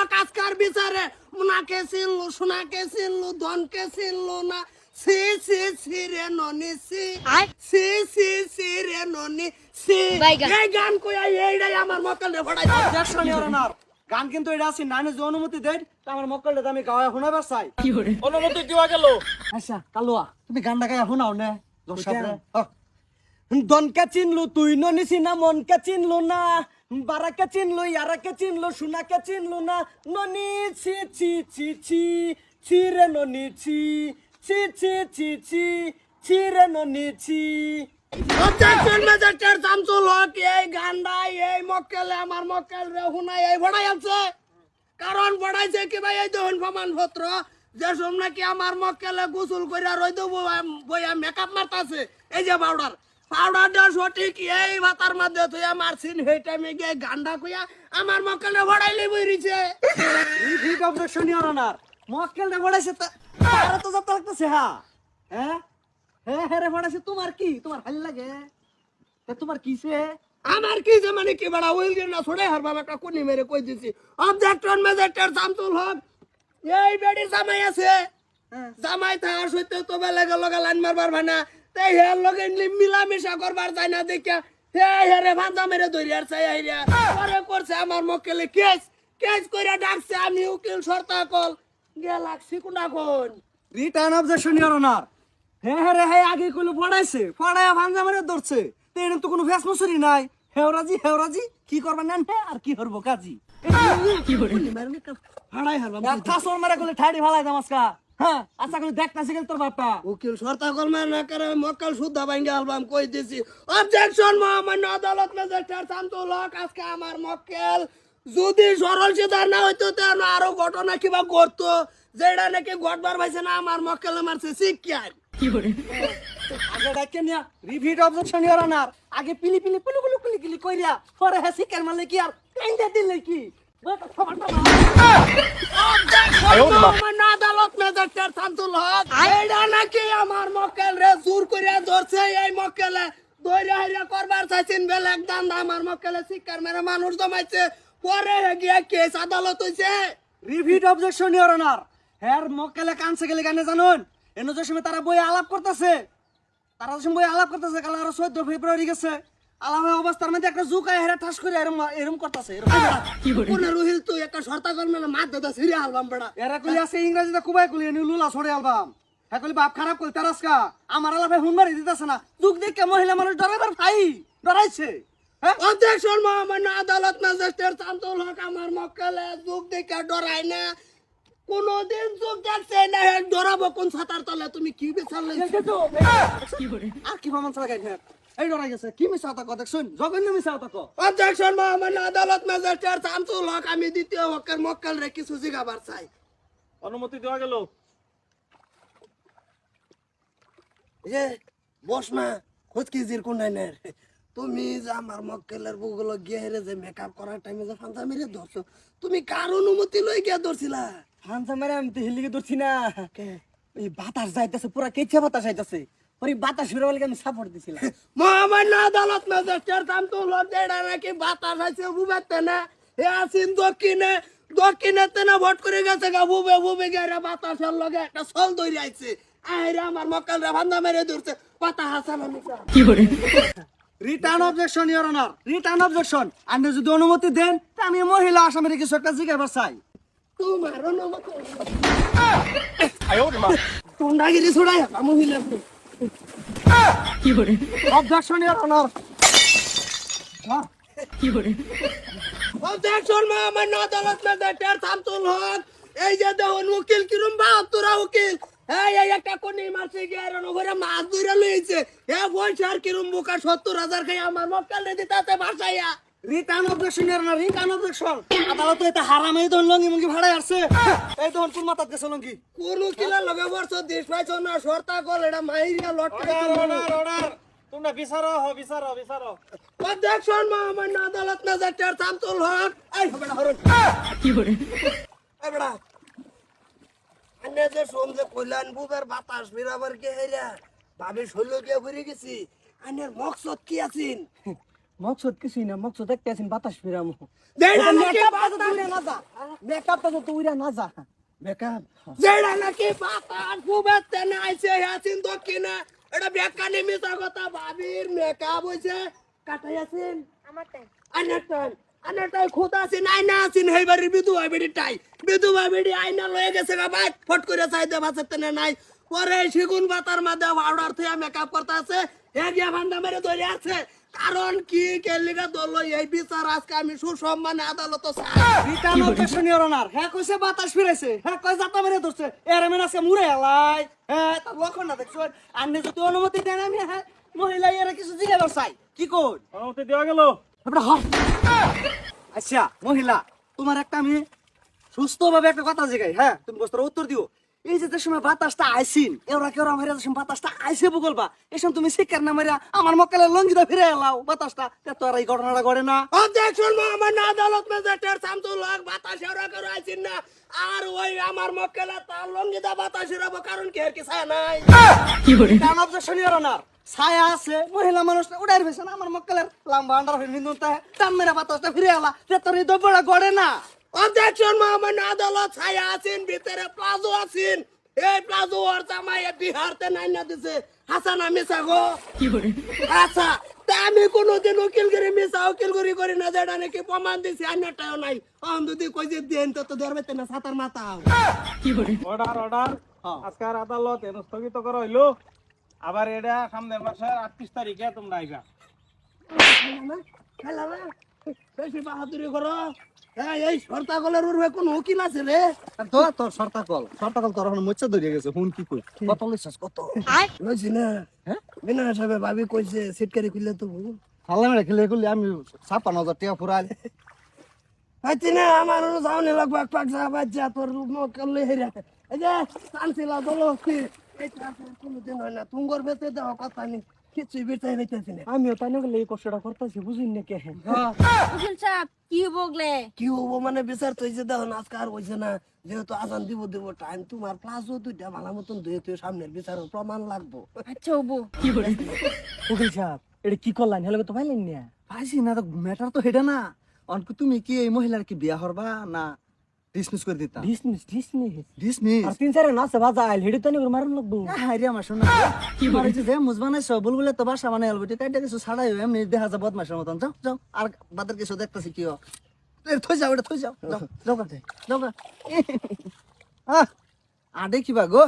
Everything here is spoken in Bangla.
হক আজকার বিচারে? চিনলু সোনাকে চিনলু ধনকে চিনলু না। সি সি সি রে ননি সি সি সি সি রে ননি সি এই গান কইয়া এইটাই আমার মক্কেল রে ফড়াই গান কিন্তু এটা আছে নানে যে অনুমতি দেন তা আমার মক্কলটা আমি গাওয়া শোনাবার চাই। অনুমতি দেওয়া গেল। আচ্ছা কালুয়া তুমি গানটা গায়ে শোনাও নে। দনকে চিনলু তুই ননিসি না মনকে চিনলু না। বারাকে চিনলু, ইয়ারাকে চিনলু, সোনাকে চিনলু না। ননি, ছি ছি ছি ছি ছি রে ননি, ছি ছি ছি ছি ছি ছি রে ননি, ছি। হক, এই এই মক্কেলে, আমার মক্কেল রে এই কারণ কি যে নাকি আমার মক্কেলে গোসল কইরা রই দেবো বইয়া মেকআপ মারতাছে। এই যে পাউডার পাউডারটা সঠিক এই ভাতার মধ্যে তুই মারছিন সেই টাইমে গিয়ে গান্ডা কইয়া আমার মক্কেলে ভড়াইলে বইরিছে রিপিট অবজেকশন ইওর অনার মক্কেলটা বড়াইছে তা তারা তো যত লাগতেছে হ্যাঁ হ্যাঁ? হ্যাঁ হ্যাঁ রে বড়াইছে তোমার কি? তোমার ভালো লাগে? তা তোমার কিসে? আমার কি যে মানে কি বড়া? গির না ছড়ে হার বাবা একটা কোনি মেরে কই দিছি। মেজেক্টর শামসুল হক। এই বেড়ি জামাই আছে। জামাই থাকার সত্য তো বেলা গেল লাইন মারবার ভাই না তাই হের লগে নি- মিলামিশা করবার যায় না দেখা হে হেরে ভান্দা মেরে ধরি আর চাই আইরা পরে করছে আমার মক্কেলে কেস। কেস কইরা ডাকছে আমি উকিল সরতা কল। গেলাক্সি কোনা কোন রিটার্ন অবজেকশন ইওর অনার হ্যাঁ রে হ্যাঁ আগে কইলো পড়াইছে। পড়ায় ভাঞ্জা মারে ধরছে। তো এরকম তো কোনো ফেস মসুরি নাই। হেওরাজি হেওরাজি কি করবা নেন আর কি করব কাজী? হাড়াই হারবা একটা সোর মারে কইলে ঠাড়ি ফালাই দামাসকা হ্যাঁ আচ্ছা দেখতাছি গেল তোর বাপটা উকিল সরতা কল না করে মক্কেল শুদ্ধা ভাঙ্গে আলবাম কই দিছি। অবজেকশন মহামান্য আদালত ম্যাজিস্ট্রেট আজকে আমার মক্কেল। যদি সরল সিদ্ধার না হইতো তাহলে আরও ঘটনা কিবা করতো যেটা নাকি ঘটবার পাইছে না আমার মক্কেলে মারছে শিক্ষার আগে ডাকে নিয়া অবজেকশন আগে পিলি পিলি পুলু পুলু কুলি কুলি কইরা পরে হ্যাঁ শিকার মারলে কি আর কাইন্দা দিলে কি আমার মক্কেল রে জোর করিয়া ধরছে এই মক্কেলে দৈরা হাইরা করবার চাইছেন বেলেগ দান্দা আমার মক্কেলে শিক্ষার মেরে মানুষ জমাইছে। পরে গিয়া কেস আদালত হইছে। রিপিট অবজেকশন ইওর অনার হ্যার মক্কেলে কানছে গেলে গানে জানুন? সময় তারা বই আলাপ করতেছে তারা সময় বই আলাপ করতেছে কাল আরও চোদ্দ ফেব্রুয়ারি গেছে। হয়ে অবস্থার মধ্যে একটা জুকায় হেরা ঠাস করে এরম এরম করতেছে কোন রুহিল তুই? একটা শর্তা কল মেলে মার দাদা সিরিয়া আলবাম বেড়া। এরা কলি আছে ইংরেজিতে কুবাই কলি এনে লুলা ছড়ে আলবাম। হ্যাঁ বাপ খারাপ কলি তারাসকা। আমার আলাপে হুন মারি দিতেছে না। যুগ দেখে মহিলা মানুষ ডরাইবার ভাই ডরাইছে। হ্যাঁ? অবজেকশন মহামান্য আদালত ম্যাজিস্ট্রেট শামসুল হক আমার মক্কেলে যুগ দেখে ডরাই না। কোনদিন যুগ দেখছে না ডরাবো কোন ছাতার তলে। তুমি কি বিচার আর কি গাই এই ডরাই গেছে কি মিশা দেখছুন? জঘন্য মিশা অবজেকশন মহামান্য আদালত ম্যাজিস্ট্রেট শামসুল হক আমি দ্বিতীয় হকের মক্কেল রে কিছু জিগাবার চাই। অনুমতি দেওয়া গেল। এ বস না খোঁজ কি জির কোন নাই তুমি যে আমার মক্কেলের বুগুলো গিয়ে হেরে যে মেকআপ করার টাইমে যে ফান্সা মেরে ধরছো তুমি কার অনুমতি লই গিয়া ধরছিলা? হানসা মেরে আমি তো হিলিকে ধরছি না। এই বাতাস যাইতেছে পুরা কেচে বাতাস যাইতেছে। ওই বাতাস ফিরে বলে আমি সাপোর্ট দিছিলাম। মহামান্য আদালত ম্যাজিস্ট্রেট শামসুল হক যেটা নাকি বাতাস আছে বুবাতে না। এ আসিন দক্ষিণে দক্ষিণে তেনা ভোট করে গেছে গা বুবে বুবে গেরা বাতাসের লগে একটা সল দইরে আইছে। আইরে আমার মক্কেল রে ফান্দা মেরে ধরছে। কথা হাসান আমি return objection your honour return objection. আপনি যদি অনুমতি দেন তা আমি মহিলা আসামের কিছু একটা জিজ্ঞাসা চাই। তোমার অনুমতি তোমরাগিরি ছড়াই মহিলা অবজেকশন ইওর অনার অবজেকশন মহামান্য আদালত ম্যাজিস্ট্রেট শামসুল হক। এই যে দেখুন উকিল কিরম বাহাত্তরা উকিল। এই এই একটা কোনি মারছে গিয়ে আর ওরে মাছ ধরে লইছে। এ বলছে আর কিরম বুকা, সত্তর হাজার খাই আমার মক্কাল রে দিতাছে ভাষাইয়া return objection your honour return objection আদালতে এটা হারামে ধন লঙ্গি মুঙ্গি ভাড়ায় আসছে। এই কোন মাথাত গেছে লঙ্গি। কোন উকিলের লগে বর্ষ দেশ পাইছ না সরতা কল এটা মাইরিয়া লটকা অর্ডার অর্ডার তোমরা বিচারো হ বিচারো বিচারো। অবজেকশন মহামান্য আদালত ম্যাজিস্ট্রেট শামসুল হক এই বেটা হরুন এই বেটা আনে যে সোম যে বুবের বাতাস ফিরাবার কে হেরা ভাবি শৈল কে ঘুরে গেছি। আনের মকসদ কি আছিন? মকসদ কিছুই না মকসদ একটা আছেন বাতাস ফিরাম যেটা মেকআপ তো উড়ে না যা মেকআপ তো না যা বেকার যেটা নাকি বাতাস? ফুবেতে না আইছে আছেন দক্ষিণে। এটা বেকানি মিশা কথা ভাবির মেকআপ হইছে। কাটাই আছেন? আমারটাই আনাটাই আনাটাই খুদ আছেন হেবারি বিধু হয় বেড়ি টাই। বিধু হয় বেড়ি আইনা লয়ে গেছে গা ফট করে চাই দে বাসে তেনে নাই। পরে সেগুন বাতার মাঝে পাউডার থেকে মেকআপ করতে আছে। এক গিয়া ভান্ডা মেরে ধরে আছে। কারণ কি? কেলিগা দল এই বিচার আজকে আমি সুসম্মানে আদালত হ্যাঁ কইছে বাতাস ফিরাইছে। হ্যাঁ কই জাতা মেরে ধরছে। এর মেন আছে মুরে আলাই হ্যাঁ লক্ষণ না দেখছ? আন্নে যদি অনুমতি দেন আমি হ্যাঁ মহিলা এরা কিছু জিজ্ঞাসা চাই। কি কর? অনুমতি দেওয়া গেল। আচ্ছা মহিলা তোমার একটা আমি সুস্থভাবে একটা কথা জিগাই হ্যাঁ? তুমি বস্তার উত্তর দিও। এই যে যে সময় বাতাসটা আইসিন এওরা কেউ আমার যে সময় বাতাসটা আইসে বগলবা এই সময় তুমি শিকার না মারিয়া আমার মক্কালে লঙ্গিটা ফিরে এলাও বাতাসটা। তে আর এই ঘটনাটা ঘটে না। অবজেকশন মোহাম্মদ আদালত ম্যাজিস্ট্রেট শামসুল হক বাতাস এরা করে আইছেন না। আর ওই আমার মক্কেলা তার লঙ্গিদা বাতাস এরাবো কারণ কি এর কি ছায়া নাই? কারণ অবজেকশন ইওর অনার ছায়া আছে মহিলা মানুষ উড়াই ফেছে না আমার মক্কালের লাম্বা আন্ডার ফিরে নিন্দুন তাহে টান মেরা বাতাসটা ফিরে এলা। তে তোর এই দব্বড়া গড়ে না। অবজেকশন মোহাম্মদ আদালত ছায়া আছেন ভিতরে প্লাজো আছেন। এই প্লাজো ওর জামাই বিহারতে নাই না দিছে হাসান আমি সাগো আচ্ছা তা আমি কোনোদিন উকিল করে মিশা উকিল করি করি না যেটা নাকি প্রমাণ দিছি আন্যটাও নাই। অন যদি কই যে দেন তো তো ধরবে না সাতার মাথা অর্ডার অর্ডার আজকের আদালত এনে স্থগিত করা হইল। আবার এটা সামনের মাসের আটত্রিশ তারিখে তোমরা আইবা। খেলা না বেশি বাহাদুরি করো। হ্যাঁ এই সর্তাগলের উর্বে কোন উকিল আছে রে? তো তোর সর্তাকল সর্তাকল তোর এখন মোচ্চা ধরিয়ে গেছে হুন কি কই? কত লইছস কত? লইছি না। হ্যাঁ? বিনা হিসাবে ভাবি কইছে সিটকারি খুললে তো হাল্লা মেরে খেলে করলে আমি ছাপ্পান্ন হাজার টাকা ফুরাইল হয়তো না আমার যাওনি লাগবে এক পাক যা বাচ্চা তোর রূপ করলে হেরা এই যে চানছিলা বলো কি এই চাষের কোনোদিন হয় না তুঙ্গর বেতে দেওয়া কথা নেই। কিছুই না। আমিও তাই এই কষ্টটা করতেছি বুঝিন না কে উকিল সাহেব কি বগলে কি হব মানে বিচার তো হয়েছে দেখো না আজকে আর হয়েছে না। যেহেতু আজান দিব দিব টাইম তোমার প্লাজও দুইটা ভালো মতন ধুয়ে তুই সামনের বিচারের প্রমাণ লাগবো। আচ্ছা হব। উকিল সাহেব এটা কি করলেন? হেলে তো পাইলেন না। পাইছি না তো ম্যাটার তো হেডা না। অনক তুমি কি এই মহিলার কি বিয়া হরবা না। ডিসমিস করে দিতা ডিসমিস ডিসমিস ডিসমিস আর তিন চারে নাচে বাজা আইল হেডি তো নিগুর মারুন লাগবো। হাইরে আমার শোনা কি মারিছে যে মুজ বানাইছো বুলবুলে তো বাসা বানাই আলবো কাইটা কিছু ছাড়াই এমনি দেখা যা বদমাশের মতন। যাও যাও আর বাদের কিছু দেখতেছি কি থই যাও এটা থই যাও যাও যাও গা, যাও আডে কিবা গো।